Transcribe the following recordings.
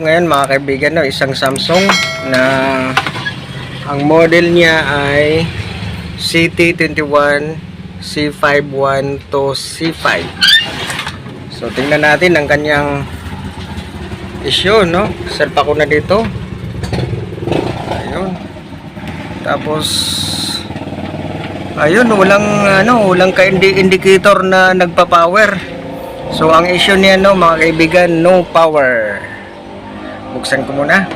Ngayon mga kaibigan, no, isang Samsung na ang model niya ay CT21 C51 to C5. So tingnan natin ang kanyang issue, no? Selpa ko na dito. Ayun. Tapos ayun, walang ano, walang ka-indicator na nagpa-power. So ang issue niya no, mga kaibigan, no power. Buksan ko muna.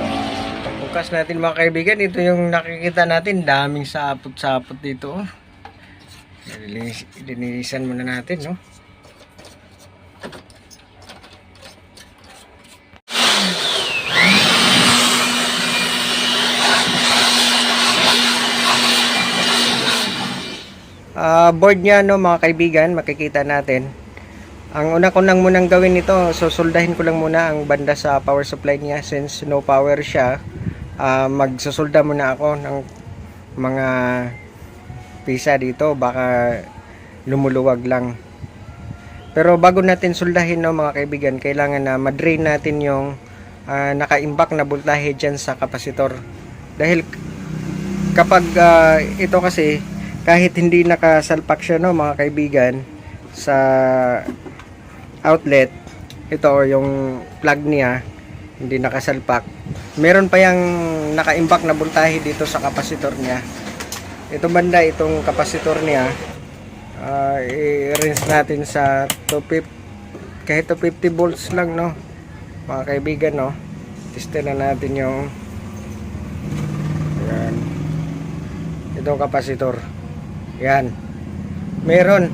Bukas natin mga kaibigan, ito yung nakikita natin, daming sapot-sapot dito. oh. Linis, linisan muna natin, no? Ah, board niya no mga kaibigan, makikita natin. Ang una ko lang munang gawin nito, susuldahin ko lang muna ang banda sa power supply niya since no power siya. ah, magsusulda muna ako ng mga pisa dito, baka lumuluwag lang. Pero bago natin suldahin no mga kaibigan, kailangan na madrain natin yung ah, naka-imbak na voltahe dyan sa kapasitor. Dahil kapag ah, ito kasi kahit hindi nakasalpak siya no mga kaibigan sa outlet ito or yung plug niya hindi nakasalpak. Meron pa yung nakaimbak na voltahe dito sa kapasitor niya. Ito banda itong kapasitor niya ah, i-rinse natin sa 250 kahit 250 volts lang no mga kaibigan no. Testeran natin yung ayan itong kapasitor yan. Meron.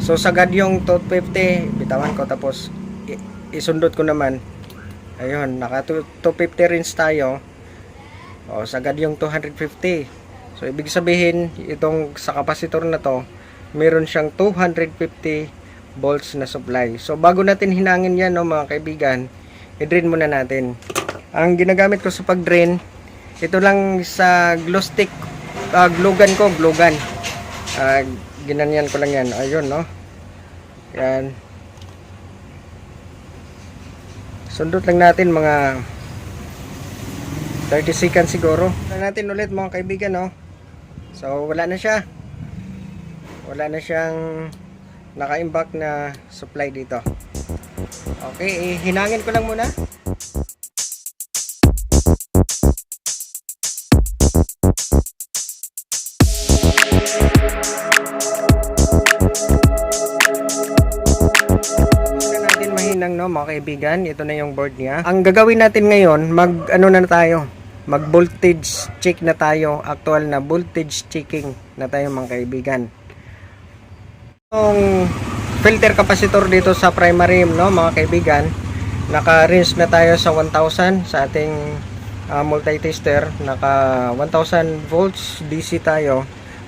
So sagad yung 250 bitawan ko tapos isundot ko naman. Ayun naka 250 rinse tayo. O sagad yung 250 so ibig sabihin itong sa kapasitor na to meron siyang 250 volts na supply. So bago natin hinangin yan no mga kaibigan i-drain muna natin. Ang ginagamit ko sa pag-drain ito lang sa glue stick uh, glue gun ko glue gun Ah, ginanyan ko lang yan. Ayun no? Yan. Sundot lang natin mga 30 seconds siguro. Na natin ulit mga kaibigan no? So wala na siya. Wala na siyang naka-imbak na supply dito. Okay eh, hinangin ko lang muna no mga kaibigan. Ito na yung board niya. Ang gagawin natin ngayon, mag ano na tayo? Mag voltage check na tayo. Actual na voltage checking na tayo mga kaibigan. Yung filter capacitor dito sa primary no mga kaibigan. Naka-range na tayo sa 1000 sa ating uh, multi-tester. Naka 1000 volts DC tayo.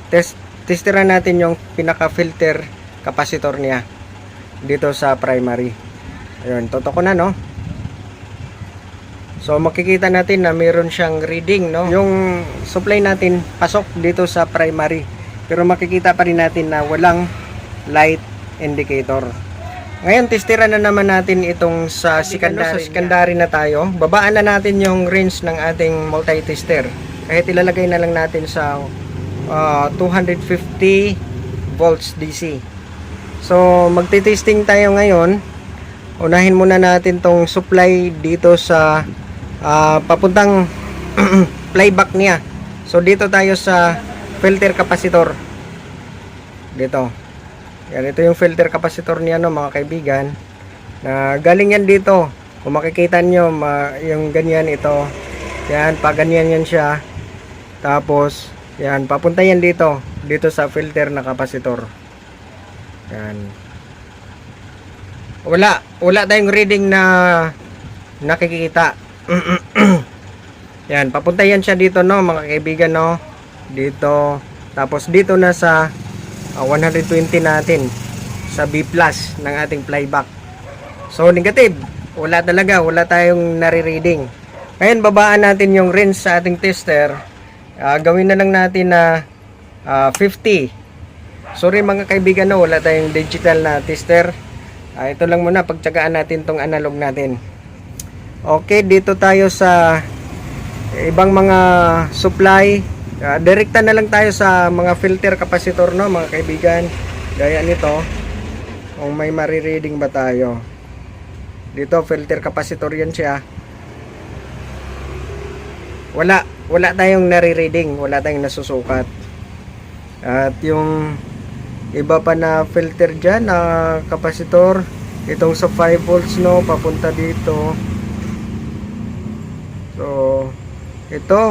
Test testeran natin yung pinaka-filter capacitor niya dito sa primary. Ayun, toto ko na no. So makikita natin na meron siyang reading no. Yung supply natin pasok dito sa primary. Pero makikita pa rin natin na walang light indicator. Ngayon testera na naman natin itong sa secondary, sa secondary na tayo. Babaan na natin yung range ng ating multi-tester. Kahit ilalagay na lang natin sa ah, 250 volts DC. So, magti-testing tayo ngayon. Unahin muna natin tong supply dito sa ah, papuntang playback niya. So, dito tayo sa filter capacitor. Dito. Yan, ito yung filter capacitor niya, no, mga kaibigan. Na galing yan dito. Kung makikita nyo, ma, yung ganyan ito. Yan, pag ganyan yan siya. Tapos, yan, papunta yan dito. Dito sa filter na capacitor. Yan. Wala. Wala tayong reading na nakikita. yan. Papunta yan siya dito, no, mga kaibigan, no. Dito. Tapos dito na sa ah, 120 natin. Sa B plus ng ating flyback. So, negative. Wala talaga. Wala tayong nare-reading. Ngayon, babaan natin yung range sa ating tester. Ah, gawin na lang natin na ah, 50. Sorry mga kaibigan no, wala tayong digital na tester. Ah, ito lang muna, pagtsagaan natin tong analog natin. Okay, dito tayo sa ibang mga supply. Ah, direkta na lang tayo sa mga filter capacitor no, mga kaibigan. Gaya nito. Kung may marireading ba tayo. Dito, filter capacitor yan siya. Wala, wala tayong nare-reading, wala tayong nasusukat. At yung iba pa na filter dyan na kapasitor. Itong sa 5 volts no papunta dito. So ito.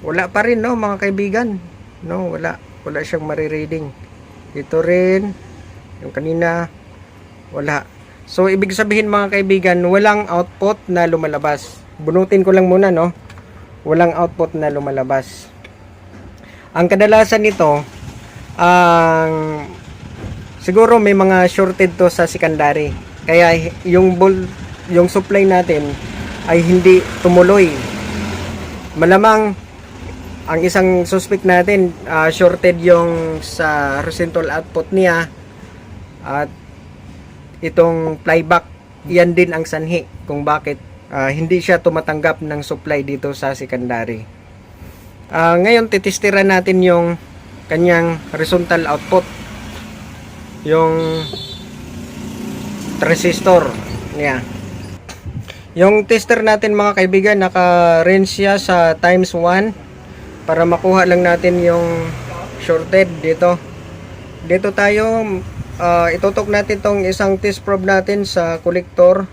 Wala pa rin no mga kaibigan. No wala. Wala siyang marireading ito rin. Yung kanina wala. So ibig sabihin mga kaibigan walang output na lumalabas. Bunutin ko lang muna no walang output na lumalabas. Ang kadalasan nito, ang siguro may mga shorted to sa secondary. Kaya yung bol, yung supply natin ay hindi tumuloy. Malamang ang isang suspect natin ah, shorted yung sa horizontal output niya at itong flyback yan din ang sanhi kung bakit ah, hindi siya tumatanggap ng supply dito sa secondary. Ah, ngayon titestiran natin yung kanyang horizontal output. Yung transistor niya. Yung tester natin mga kaibigan naka-range siya sa times 1 para makuha lang natin yung shorted dito. Dito tayo ah, itutok natin tong isang test probe natin sa collector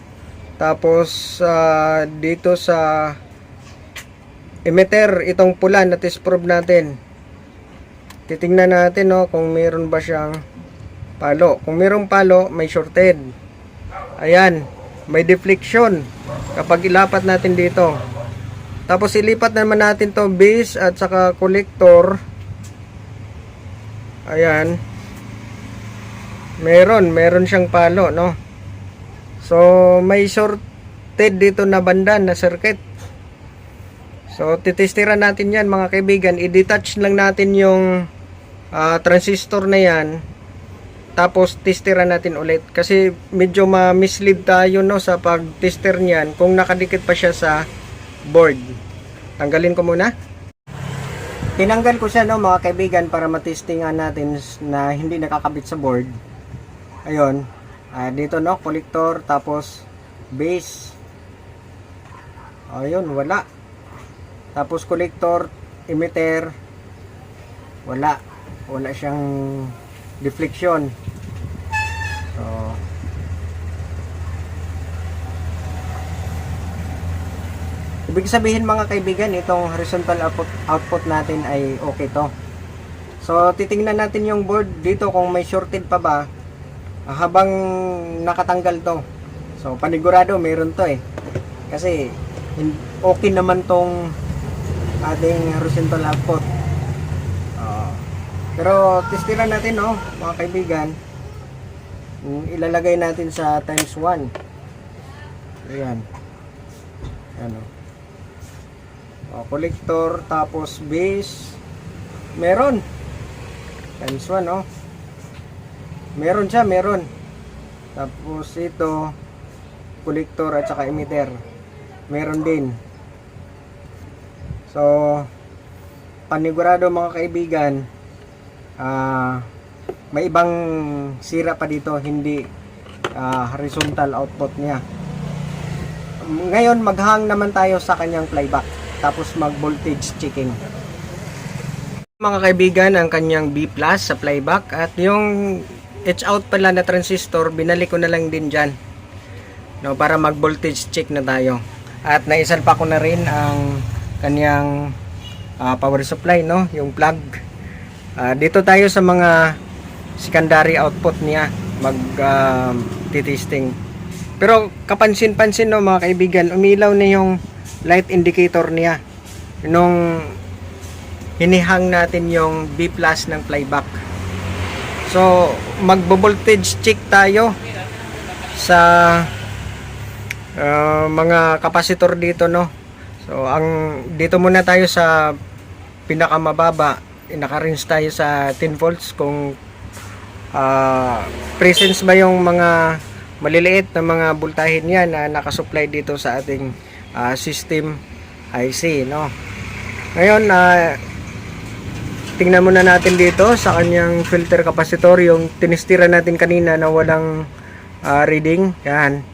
tapos ah, dito sa emitter itong pula na test probe natin. Titingnan natin no kung meron ba siyang palo. Kung merong palo, may shorted. Ayan, may deflection kapag ilapat natin dito. Tapos ilipat naman natin to base at saka collector. Ayan. Meron, meron siyang palo, no? So, may shorted dito na banda na circuit. So, titestiran natin yan mga kaibigan. I-detach lang natin yung ah, transistor na yan. Tapos, testiran natin ulit. Kasi medyo ma-mislead tayo no, sa pag-tester niyan kung nakadikit pa siya sa board. Tanggalin ko muna. Tinanggal ko siya no mga kaibigan para matestingan natin na hindi nakakabit sa board. Ayun. Ah, dito no, collector tapos base. Ayun, wala. Tapos collector, emitter. Wala. Wala siyang deflection. So, Ibig sabihin mga kaibigan, itong horizontal output, output natin ay okay to. So, titingnan natin yung board dito kung may shorted pa ba habang nakatanggal to. So, panigurado meron to eh. Kasi, okay naman tong ating horizontal output. Ah, pero, testiran natin no, mga kaibigan. Mm, Ilalagay natin sa times 1. Ayan. Ano. O, collector, tapos base. Meron. Times 1, oh. Meron siya, meron. Tapos ito, collector at saka emitter. Meron din. So, panigurado mga kaibigan, ah, may ibang sira pa dito, hindi ah, horizontal output niya. Ngayon, maghang naman tayo sa kanyang playback. Tapos mag voltage checking. Mga kaibigan, ang kanyang B sa playback at yung H out pala na transistor, binalik ko na lang din dyan. No, para mag voltage check na tayo. At naisalpa ko na rin ang kanyang ah, power supply, no? yung plug. Ah, dito tayo sa mga secondary output niya mag titesting. Pero kapansin-pansin no mga kaibigan, umilaw na yung light indicator niya nung hinihang natin yung B plus ng playback. So, magbo-voltage check tayo sa uh, mga kapasitor dito no. So, ang dito muna tayo sa pinakamababa. Naka-range tayo sa 10 volts kung ah, presence ba yung mga maliliit na mga voltahe niya na nakasupply dito sa ating ah, system IC, no? Ngayon, na tingnan muna natin dito sa kanyang filter capacitor yung tinistira natin kanina na walang ah, reading. Yan,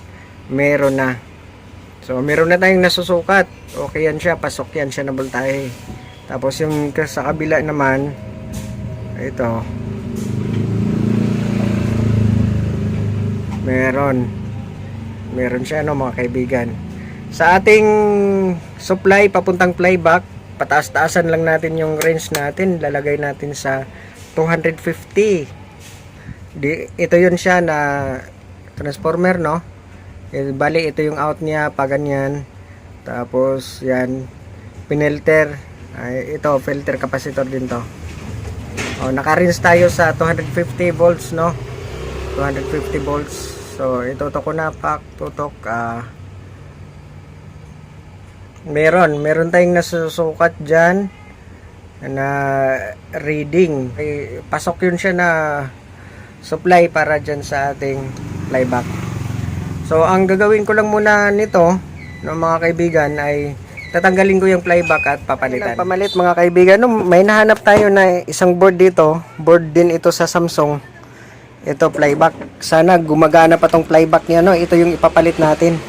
meron na. So, meron na tayong nasusukat. Okay yan siya, pasok yan siya na voltahe. Tapos yung sa kabila naman, ito. Meron. Meron siya no mga kaibigan. Sa ating supply papuntang flyback, pataas-taasan lang natin yung range natin. Lalagay natin sa 250. Di, ito yun siya na transformer no. Eh, bali ito yung out niya pa ganyan. Tapos yan pinelter. Ay, ito filter capacitor din to. Oh, naka-rinse tayo sa 250 volts no. 250 volts. So, itutok ko na pak, tutok. ah meron, meron tayong nasusukat dyan na reading. Eh, pasok yun siya na supply para dyan sa ating flyback. So, ang gagawin ko lang muna nito, ng mga kaibigan, ay tatanggalin ko yung flyback at papalitan. Pamalit mga kaibigan, no, may nahanap tayo na isang board dito. Board din ito sa Samsung. Ito flyback. Sana gumagana pa tong flyback niya, no. Ito yung ipapalit natin.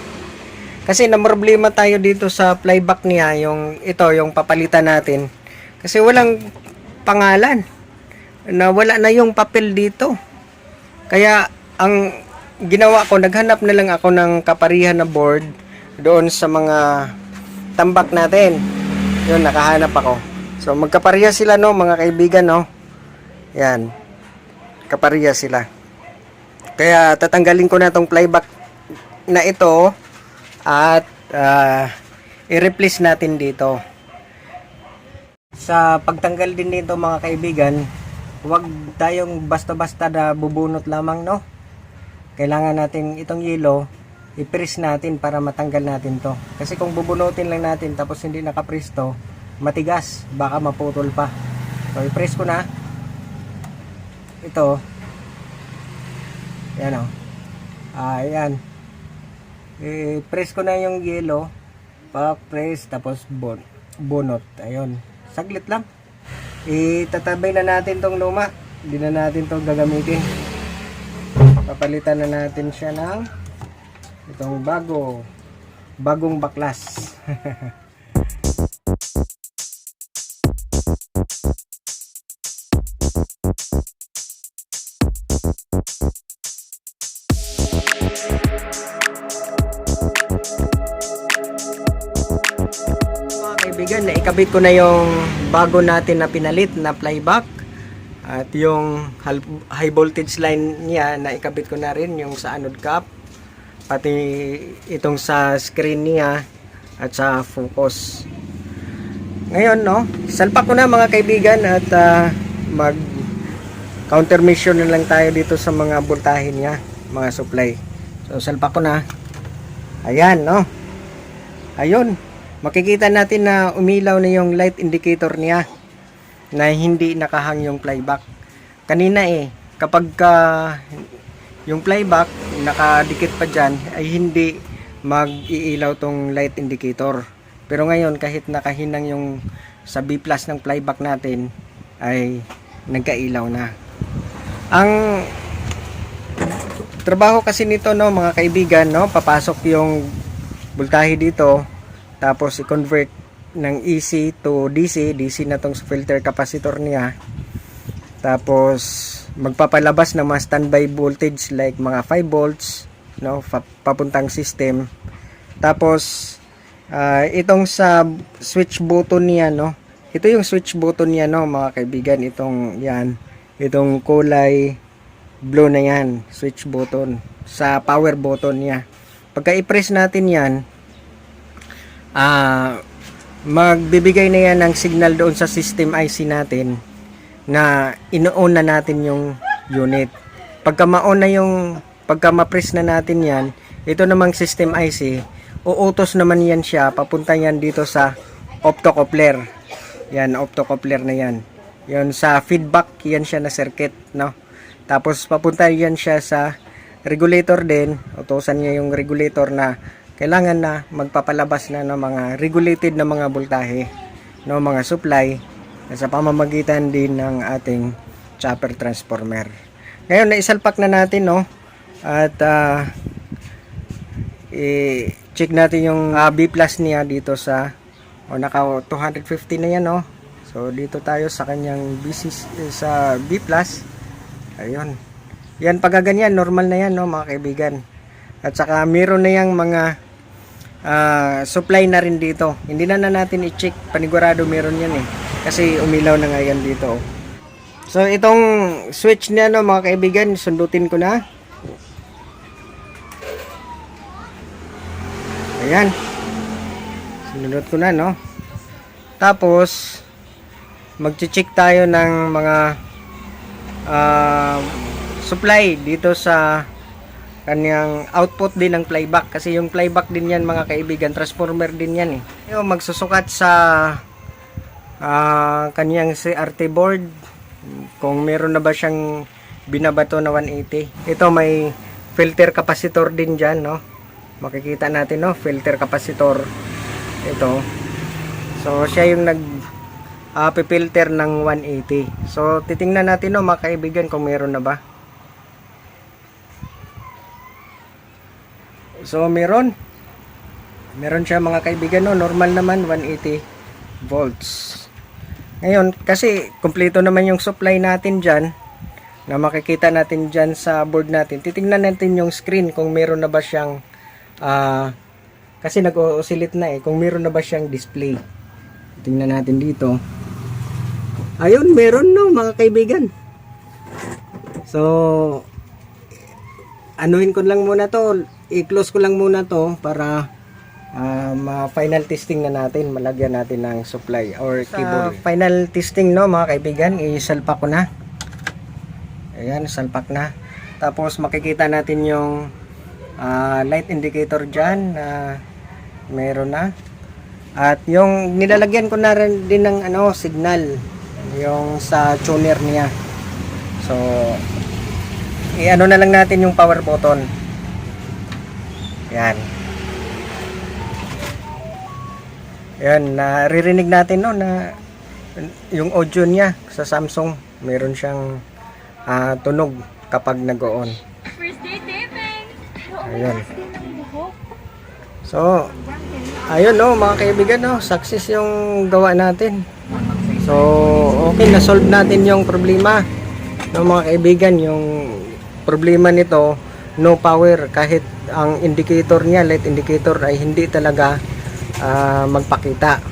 Kasi na problema tayo dito sa flyback niya, yung ito, yung papalitan natin. Kasi walang pangalan. Na wala na yung papel dito. Kaya ang ginawa ko, naghanap na lang ako ng kaparihan na board doon sa mga tambak natin. Yun, nakahanap ako. So magkapariha sila no, mga kaibigan no. Yan. Kapariha sila. Kaya tatanggalin ko na tong flyback na ito at ah, i-replace natin dito. Sa pagtanggal din dito mga kaibigan, huwag tayong basta-basta na bubunot lamang no. Kailangan natin itong yelo i-press natin para matanggal natin to. Kasi kung bubunutin lang natin tapos hindi nakapress to, matigas, baka maputol pa. So i-press ko na. Ito. Yan o. Ah, yan. I-press ko na yung yellow. Pa-press tapos bon bunot. Ayun. Saglit lang. Itatabay na natin tong luma. Hindi na natin to gagamitin. Papalitan na natin siya ng itong bago bagong baklas. Kaibigan, naikabit ko na yung bago natin na pinalit na flyback. At yung high voltage line niya, naikabit ko na rin yung sa anode cap. Pati itong sa screen niya at sa focus. Ngayon, no, salpak ko na mga kaibigan at ah, mag countermeasure na lang tayo dito sa mga voltahe niya, mga supply. So, salpak ko na. Ayan, no. Ayun, makikita natin na umilaw na yung light indicator niya na hindi nakahang yung flyback. Kanina eh, kapag ka yung flyback nakadikit pa dyan ay hindi mag-iilaw tong light indicator. Pero ngayon kahit nakahinang yung sa B plus ng flyback natin ay nagkailaw na. Ang trabaho kasi nito no mga kaibigan no papasok yung voltahe dito tapos i-convert ng AC to DC DC na tong filter capacitor niya. Tapos magpapalabas ng mga standby voltage like mga 5 volts no papuntang system. Tapos ah, itong sa switch button niya no ito yung switch button niya no mga kaibigan. Itong yan itong kulay blue na yan switch button sa power button niya. Pagka i-press natin yan ah magbibigay na yan ng signal doon sa system IC natin na ino-on na natin yung unit. Pagka ma-on na yung pagka ma-press na natin yan, ito namang system IC uutos naman yan siya, papunta yan dito sa optocoupler. Yan, optocoupler na yan. Yan sa feedback, yan siya na circuit, no? Tapos papunta yan siya sa regulator din. Utosan niya yung regulator na kailangan na magpapalabas na ng mga regulated na mga voltahe, no, mga supply sa pamamagitan din ng ating chopper transformer. Ngayon, naisalpak na natin, no? At ah, i-check natin yung ah, B plus niya dito sa o naka 250 na yan, no? So, dito tayo sa kanyang BC, eh, sa B plus. Ayun. Yan, pag ganyan, normal na yan, no, mga kaibigan. At saka, meron na yung mga ah, supply na rin dito. Hindi na na natin i-check. Panigurado meron yan eh. Kasi umilaw na nga yan dito. So, itong switch niya, no, mga kaibigan, sundutin ko na. Ayan. Sinunod ko na, no? Tapos, magche-check tayo ng mga ah, supply dito sa kanyang output din ng playback. Kasi yung playback din yan mga kaibigan transformer din yan eh. Yung magsusukat sa ah, kanyang CRT board kung meron na ba siyang binabato na 180 ito may filter capacitor din dyan no? Makikita natin no? Filter capacitor. Ito. So siya yung nag ah, filter ng 180 so titingnan natin no mga kaibigan kung meron na ba So meron. Meron siya mga kaibigan no, normal naman 180 volts. Ngayon, kasi kumpleto naman yung supply natin diyan na makikita natin diyan sa board natin. Titingnan natin yung screen kung meron na ba siyang ah kasi nag-oscillate na eh, kung meron na ba siyang display. Tingnan natin dito. Ayun, meron no mga kaibigan. So, anuhin ko lang muna to i-close ko lang muna to para ah, ma-final testing na natin. Malagyan natin ng supply or cable. final testing no mga kaibigan isalpak ko na. Ayan salpak na. Tapos makikita natin yung ah, light indicator dyan na meron na. At yung nilalagyan ko na rin din ng ano signal yung sa tuner niya. So i-ano na lang natin yung power button. Yan. Yan, naririnig natin no na yung audio niya sa Samsung, meron siyang ah, tunog kapag nag-on. First day taping! Ayun. So, ayun no, mga kaibigan no, success yung gawa natin. So, okay, na-solve natin yung problema. No, mga kaibigan, yung problema nito, no power kahit ang indicator niya, light indicator ay hindi talaga ah, magpakita.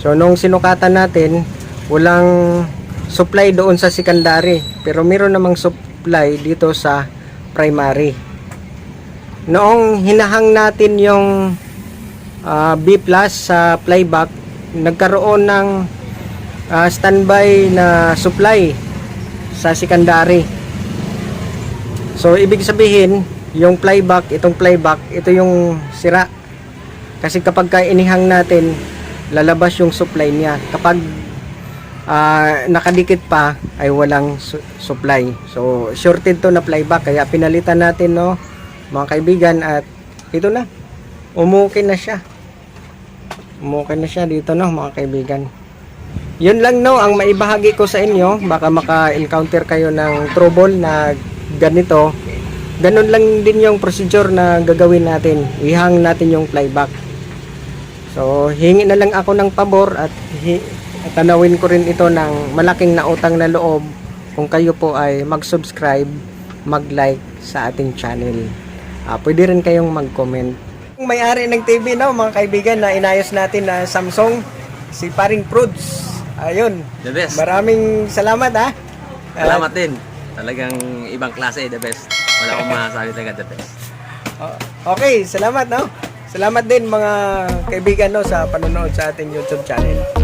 So, nung sinukatan natin, walang supply doon sa secondary, pero meron namang supply dito sa primary. Noong hinahang natin yung ah, B plus sa playback, nagkaroon ng ah, standby na supply sa secondary. So, ibig sabihin, yung playback, itong playback, ito yung sira. Kasi kapag ka inihang natin, lalabas yung supply niya. Kapag ah, nakadikit pa, ay walang su- supply. So, shorted to na playback. Kaya pinalitan natin, no, mga kaibigan, at ito na. Umukin na siya. Umukin na siya dito, no, mga kaibigan. Yun lang no ang maibahagi ko sa inyo. Baka maka-encounter kayo ng trouble na ganito. Ganun lang din yung procedure na gagawin natin. Ihang natin yung playback. So, hingi na lang ako ng pabor at tanawin ko rin ito ng malaking nautang na loob kung kayo po ay mag-subscribe, mag-like sa ating channel. Ah, pwede rin kayong mag-comment. Yung may-ari ng TV no, mga kaibigan na inayos natin na Samsung, si Paring Prudes. Ayun. The best. Maraming salamat ha. Salamat din. Talagang ibang klase, the best. Wala akong masasabi talaga, the best. Okay, salamat no. Salamat din mga kaibigan no sa panonood sa ating YouTube channel.